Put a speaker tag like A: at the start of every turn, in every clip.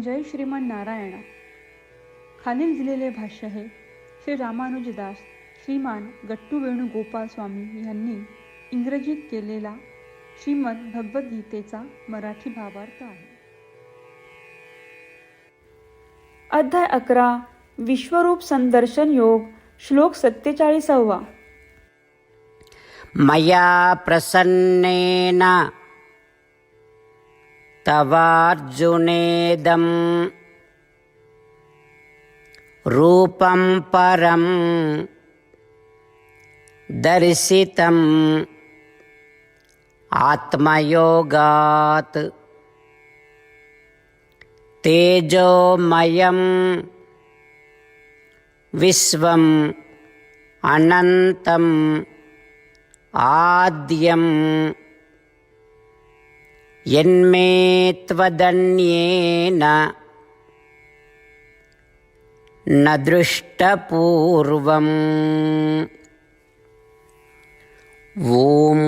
A: जय श्रीमन नारायणा. खालील दिलेले भाष्य हे श्री रामानुजदास श्रीमान गट्टू वेणुगोपाल स्वामी यांनी इंग्रजीत केलेला श्रीमद भगवद्गीतेचा मराठी भावार्थ आहे. अध्याय अकरा. विश्वरूप संदर्शन योग श्लोक सत्तेचाळीसावा.
B: मया प्रसन्नेना तवार्जुनेदं रूपं परं दर्शितम् आत्मयोगात्। तेजोमयं विश्वम् अनन्तम् आद्यं यन्मे त्वदन्येन न दृष्टपूर्वम् ॐ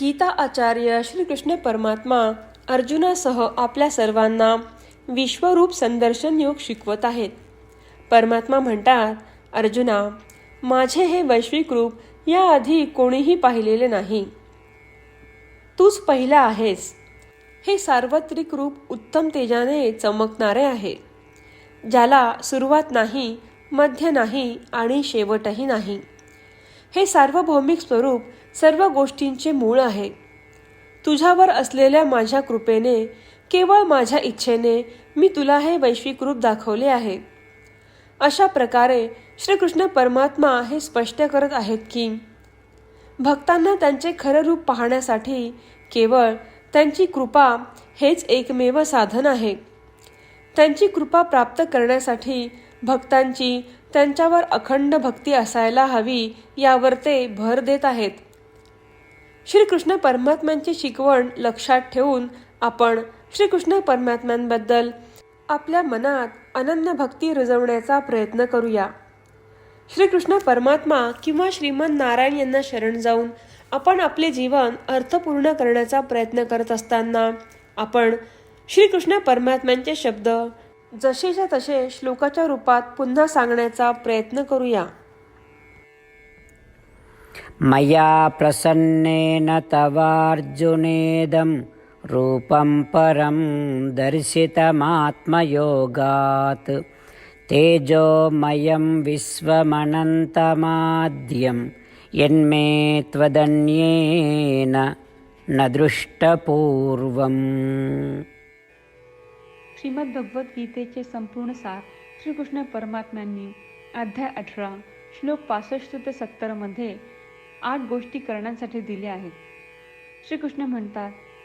C: गीता आचार्य श्रीकृष्ण परमात्मा अर्जुनासह आपल्या सर्वांना विश्वरूप संदर्शन योग शिकवत आहेत. परमात्मा म्हणतात अर्जुना माझे हे वैश्विक रूप याआधी कोणीही पाहिलेले नाही. तूच पहिला आहेस. हे सार्वत्रिक रूप उत्तम तेजाने चमकणारे आहे. ज्याला सुरुवात नाही मध्य नाही आणि शेवटही नाही. हे सार्वभौमिक स्वरूप सर्व गोष्टींचे मूळ आहे. तुझ्यावर असलेल्या माझ्या कृपेने केवळ माझ्या इच्छेने मी तुला हे वैश्विक रूप दाखवले आहे. अशा प्रकारे श्रीकृष्ण परमात्मा हे स्पष्ट करत आहेत की भक्तांना त्यांचे खरं रूप पाहण्यासाठी केवळ त्यांची कृपा हेच एकमेव साधन आहे. त्यांची कृपा प्राप्त करण्यासाठी भक्तांची त्यांच्यावर अखंड भक्ती असायला हवी यावर ते भर देत आहेत. श्रीकृष्ण परमात्म्यांची शिकवण लक्षात ठेवून आपण श्रीकृष्ण परमात्म्यांबद्दल आपल्या मनात अनन्य भक्ती रुजवण्याचा प्रयत्न करूया. श्रीकृष्ण परमात्मा किंवा श्रीमन नारायण यांना शरण जाऊन आपण आपले जीवन अर्थपूर्ण करण्याचा प्रयत्न करत असताना आपण श्रीकृष्ण परमात्म्यांचे शब्द जसेच्या तसे श्लोकाच्या रूपात पुन्हा सांगण्याचा प्रयत्न करूया.
B: मया प्रसन्नेन तवार्जुनेदं रूपं परं दर्शितमात्मयोगात् तेजोमयं विश्वमनन्तमाद्यं यन्मे त्वदन्येन न दृष्टपूर्वम्
A: श्रीमद्भगवद्गीतेचे संपूर्ण सार श्रीकृष्ण परमात्म्यांनी अध्याय अठरा श्लोक पासष्ट ते सत्तरमध्ये आठ गोष्टी करण्यासाठी दिल्या आहेत. श्रीकृष्ण म्हणतात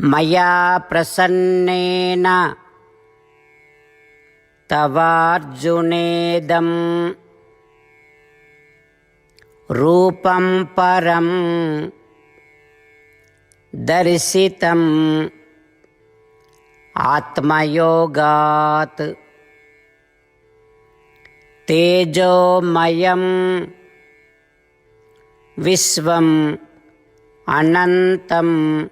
B: मया प्रसन्नेन। तवार्जुनेदं रूपं परं दर्शितम् आत्मयोगात्। तेजोमयं विश्वम् अनन्तम्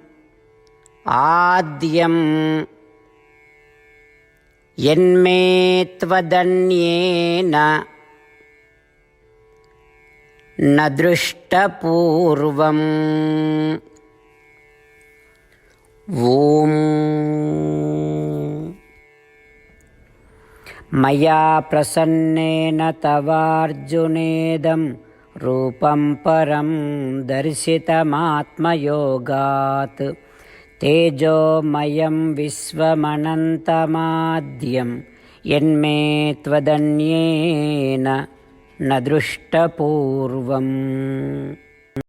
B: आद्यं यन्मे त्वदन्येन न दृष्टपूर्वम् ॐ मया प्रसन्नेन तवार्जुनेदं रूपं परं दर्शितमात्मयोगात् तेजोमयं विश्वमनन्तमाद्यं यन्मे त्वदन्येन न दृष्टपूर्वम्